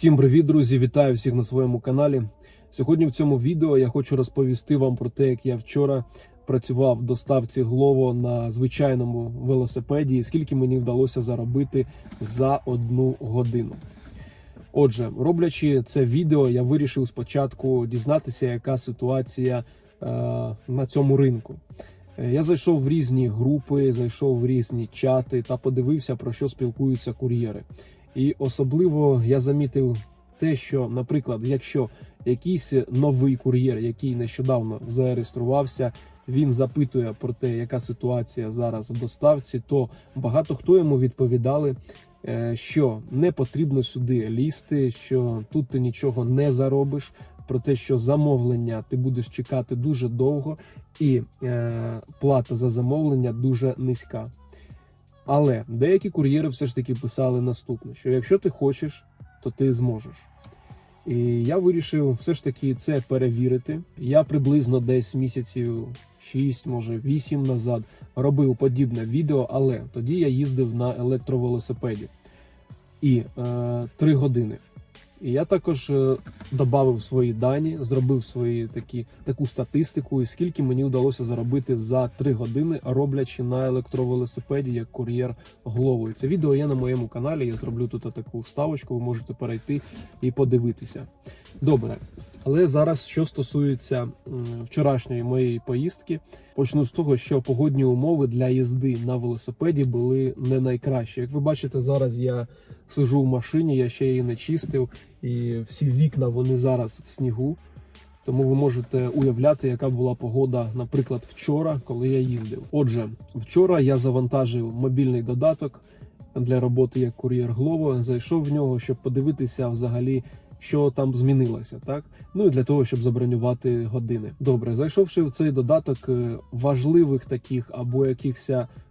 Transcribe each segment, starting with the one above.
Всім привіт, друзі! Вітаю всіх на своєму каналі. Сьогодні в цьому відео я хочу розповісти вам про те, як я вчора працював в доставці Глово на звичайному велосипеді, і скільки мені вдалося заробити за одну годину. Отже, роблячи це відео, я вирішив спочатку дізнатися, яка ситуація е, на цьому ринку. Е, Я зайшов в різні групи, зайшов в різні чати та подивився, про що спілкуються кур'єри. І особливо я замітив те, що, наприклад, якщо якийсь новий кур'єр, який нещодавно зареєструвався, він запитує про те, яка ситуація зараз в доставці, то багато хто йому відповідали, е, що не потрібно сюди лізти, що тут ти нічого не заробиш. Про те, що замовлення ти будеш чекати дуже довго, і е, плата за замовлення дуже низька. Але деякі кур'єри все ж таки писали наступне: що якщо ти хочеш, то ти зможеш. І я вирішив все ж таки це перевірити. Я приблизно десь місяців 6, може 8 назад робив подібне відео, але тоді я їздив на електровелосипеді і е, 3 години. І я також е, додав свої дані, зробив свої такі таку статистику, і скільки мені вдалося заробити за 3 години, роблячи на електровелосипеді як кур'єр головою. Це відео є на моєму каналі. Я зроблю тут таку вставочку. Ви можете перейти і подивитися. Добре. Але зараз, що стосується вчорашньої моєї поїздки, почну з того, що погодні умови для їзди на велосипеді були не найкращі. Як ви бачите, зараз я сижу в машині, я ще її не чистив, і всі вікна вони зараз в снігу. Тому ви можете уявляти, яка була погода, наприклад, вчора, коли я їздив. Отже, вчора я завантажив мобільний додаток для роботи як кур'єр Глово. Зайшов в нього, щоб подивитися взагалі, що там змінилося, так ну і для того, щоб забронювати години. Добре, зайшовши в цей додаток, е, важливих таких або якихось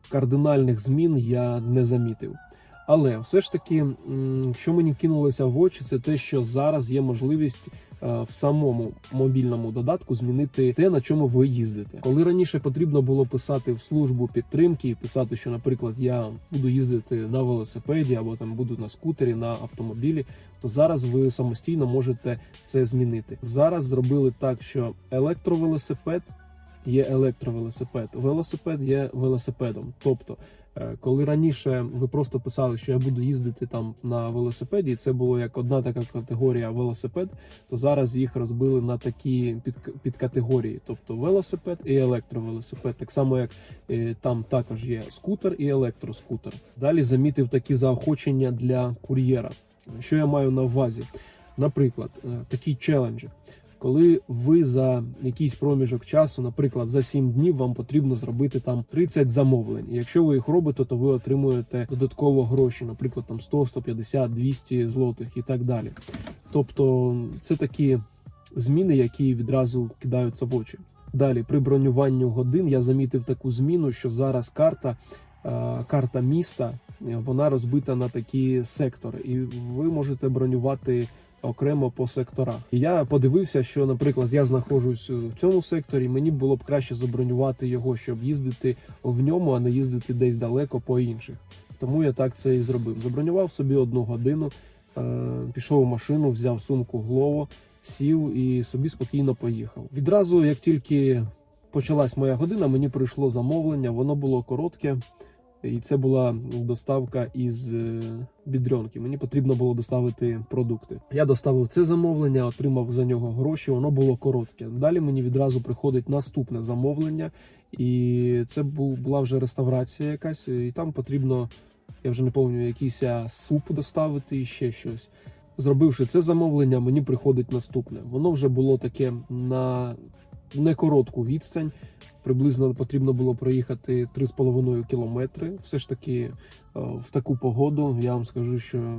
кардинальних змін я не замітив. Але все ж таки, що мені кинулося в очі, це те, що зараз є можливість е, в самому мобільному додатку змінити те, на чому ви їздите. Коли раніше потрібно було писати в службу підтримки і писати, що, наприклад, я буду їздити на велосипеді або там буду на скутері, на автомобілі, то зараз ви самостійно можете це змінити. Зараз зробили так, що електровелосипед є електровелосипед, велосипед є велосипедом. Тобто, е, коли раніше ви просто писали, що я буду їздити там на велосипеді, і це було як одна така категорія велосипед, то зараз їх розбили на такі під, підкатегорії, тобто велосипед і електровелосипед. Так само, як е, там також є скутер і електроскутер. Далі замітив такі заохочення для кур'єра. Що я маю на увазі? Наприклад, е, такі челенджі. Коли ви за якийсь проміжок часу, наприклад, за 7 днів вам потрібно зробити там 30 замовлень. І якщо ви їх робите, то ви отримуєте додатково гроші, наприклад, там 100, 150, 200 злотих і так далі. Тобто це такі зміни, які відразу кидаються в очі. Далі, при бронюванню годин я замітив таку зміну, що зараз карта, е, карта міста, вона розбита на такі сектори, і ви можете бронювати окремо по секторах. Я подивився, що, наприклад, я знаходжусь в цьому секторі. Мені було б краще забронювати його, щоб їздити в ньому, а не їздити десь далеко по інших. Тому я так це і зробив. Забронював собі одну годину, е, пішов у машину, взяв сумку Глово, сів і собі спокійно поїхав. Відразу, як тільки почалась моя година, мені прийшло замовлення, воно було коротке. І це була доставка із е, бідрьонки. Мені потрібно було доставити продукти. Я доставив це замовлення, отримав за нього гроші. Воно було коротке. Далі мені відразу приходить наступне замовлення, і це була вже реставрація якась, і там потрібно, я вже не пам'ятаю, якийсь суп доставити і ще щось. Зробивши це замовлення, мені приходить наступне. Воно вже було таке на не коротку відстань. Приблизно потрібно було проїхати 3,5 кілометри. Все ж таки е, в таку погоду я вам скажу, що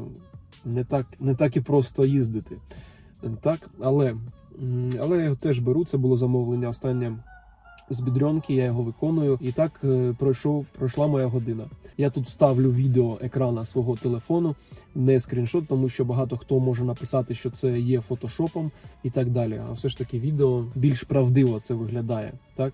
не так, не так і просто їздити. Так, але, але я його теж беру. Це було замовлення останнє з бідрьонки, я його виконую. І так е, пройшов, пройшла моя година. Я тут вставлю відео екрана свого телефону, не скріншот, тому що багато хто може написати, що це є фотошопом і так далі. А все ж таки відео більш правдиво це виглядає. Так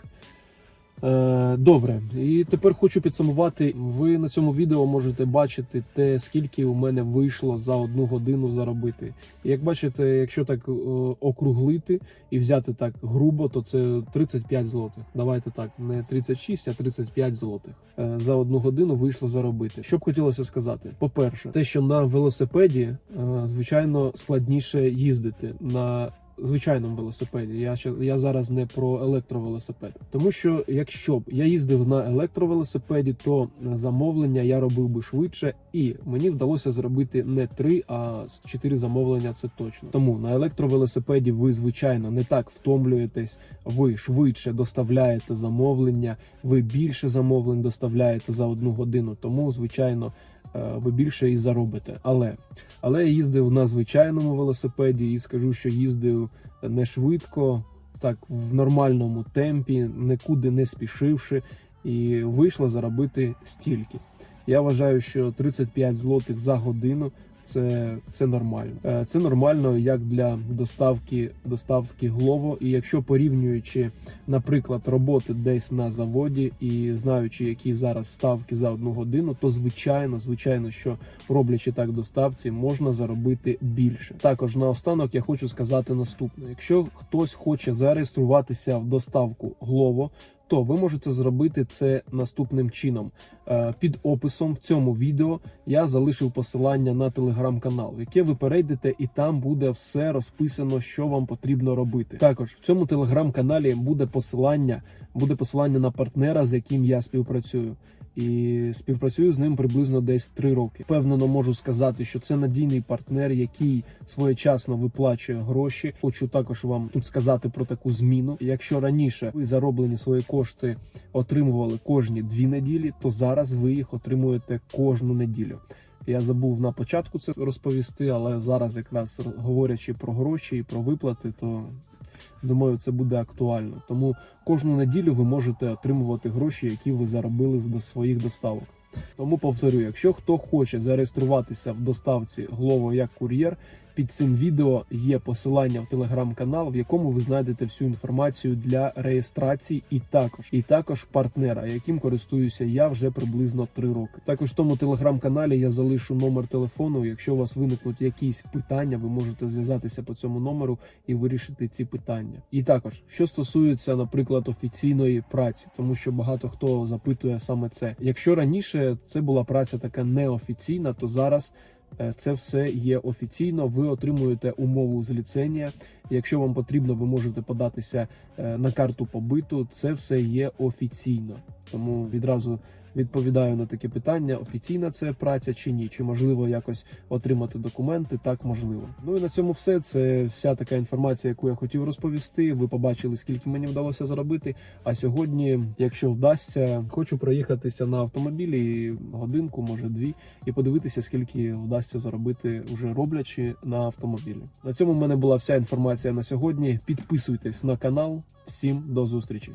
Добре, і тепер хочу підсумувати. Ви на цьому відео можете бачити те, скільки у мене вийшло за одну годину заробити. Як бачите, якщо так е, округлити і взяти так грубо, то це 35 злотих. Давайте так, не 36, а 35 злотих. Е, За одну годину вийшло заробити. Що б хотілося сказати? По-перше, те, що на велосипеді, е, звичайно, складніше їздити на звичайному велосипеді. Я я зараз не про електровелосипед. Тому що якщо б я їздив на електровелосипеді, то замовлення я робив би швидше, і мені вдалося зробити не три, а чотири замовлення. Це точно. Тому на електровелосипеді ви звичайно не так втомлюєтесь, ви швидше доставляєте замовлення, ви більше замовлень доставляєте за одну годину. Тому, звичайно, ви більше і заробите. Але але я їздив на звичайному велосипеді і скажу, що їздив не швидко, так в нормальному темпі, нікуди не спішивши, і вийшло заробити стільки. Я вважаю, що 35 злотих за годину. Це, це нормально. Е, Це нормально як для доставки доставки Glovo. І якщо порівнюючи, наприклад, роботи десь на заводі і знаючи, які зараз ставки за одну годину, то звичайно, звичайно, що роблячи так доставці, можна заробити більше. Також наостанок я хочу сказати наступне: якщо хтось хоче зареєструватися в доставку Glovo, то ви можете зробити це наступним чином. Е, Під описом в цьому відео я залишив посилання на телеграм-канал, в яке ви перейдете, і там буде все розписано, що вам потрібно робити. Також в цьому телеграм-каналі буде посилання, буде посилання на партнера, з яким я співпрацюю. І співпрацюю з ним приблизно десь три роки. Впевнено можу сказати, що це надійний партнер, який своєчасно виплачує гроші. Хочу також вам тут сказати про таку зміну. Якщо раніше ви зароблені свої кошти отримували кожні дві неділі, то зараз ви їх отримуєте кожну неділю. Я забув на початку це розповісти, але зараз, якраз говорячи про гроші і про виплати, то думаю, це буде актуально. Тому кожну неділю ви можете отримувати гроші, які ви заробили з своїх доставок. Тому повторю, якщо хто хоче зареєструватися в доставці Glovo як кур'єр, під цим відео є посилання в телеграм-канал, в якому ви знайдете всю інформацію для реєстрації, і також і також партнера, яким користуюся я вже приблизно три роки. Також в тому телеграм-каналі я залишу номер телефону. Якщо у вас виникнуть якісь питання, ви можете зв'язатися по цьому номеру і вирішити ці питання. І також що стосується, наприклад, офіційної праці, тому що багато хто запитує саме це. Якщо раніше це була праця така неофіційна, то зараз. Е, Це все є офіційно. Ви отримуєте умову з ліцензія. Якщо вам потрібно, ви можете податися е, на карту побиту. Це все є офіційно. Тому відразу відповідаю на таке питання: офіційна це праця чи ні? Чи можливо якось отримати документи? Так можливо. Ну і на цьому все. Це вся така інформація, яку я хотів розповісти. Ви побачили, скільки мені вдалося заробити. А сьогодні, якщо вдасться, хочу проїхатися на автомобілі годинку, може дві, і подивитися, скільки вдасться заробити, уже роблячи на автомобілі. На цьому в мене була вся інформація на сьогодні. Підписуйтесь на канал. Всім до зустрічі.